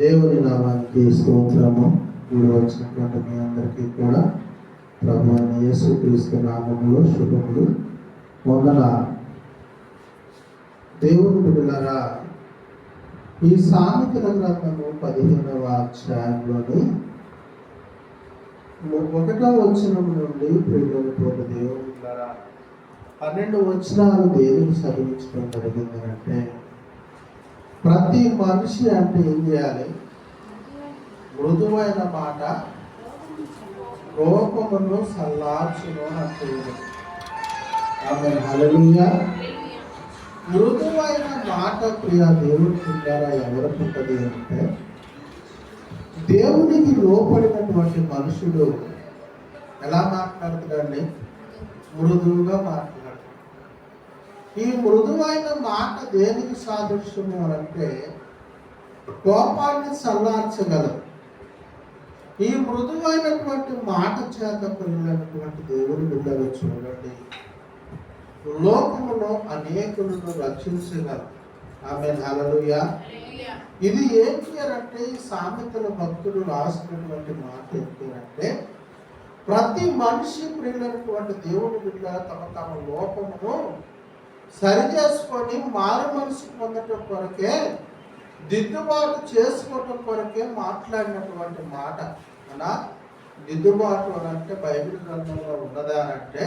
దేవుని నామానికి స్తోత్రము. కూడి వచ్చినటువంటి మీ అందరికీ కూడా ప్రభు యేసు క్రీస్తు నామములో శుభములు. మొదల దేవుని బిడ్డలారా ఈ సామెతల గ్రంథము పదిహేనవ అధ్యాయంలోని ఒకటో వచనం నుండి ప్రియులను తోటి దేవుని బిడ్డలారా పన్నెండు వచనాలు దేవుని చదివించడం జరిగింది అంటే ప్రతి మనిషి అంటే ఏం చేయాలి? మృదువైన మాట కోపమును సల్లార్చును అంటే ఆమె మృదువైన మాట ప్రియ దేవుడి ద్వారా ఎవరు ఉంటుంది అంటే దేవునికి లోపడినటువంటి మనుషుడు ఎలా మాట్లాడుతాడండి మృదువుగా మాట్లాడు ఈ మృదువైన మాట దేనికి సాదృశ్యము అంటే కోపాన్ని చల్లార్చగలదు ఈ మృదువైనటువంటి మాట చేత కలిగినటువంటి దేవుని బిడ్డలు చూడండి. లోకములో అనేకులను రక్షించగలరు. ఆమె హల్లెలూయా. ఇది అని అంటే ఈ సామెతల భక్తులు రాసినటువంటి మాట ఏంటి అంటే ప్రతి మనిషి ప్రియులైనటువంటి దేవుని బిడ్డ తమ తమ లోపమును సరిచేసుకొని మారు మనసు పొందటం కొరకే దిద్దుబాటు చేసుకోవటం కొరకే మాట్లాడినటువంటి మాట. అలా దిద్దుబాటు అని అంటే బైబిల్ గ్రంథంలో ఉన్నదా అంటే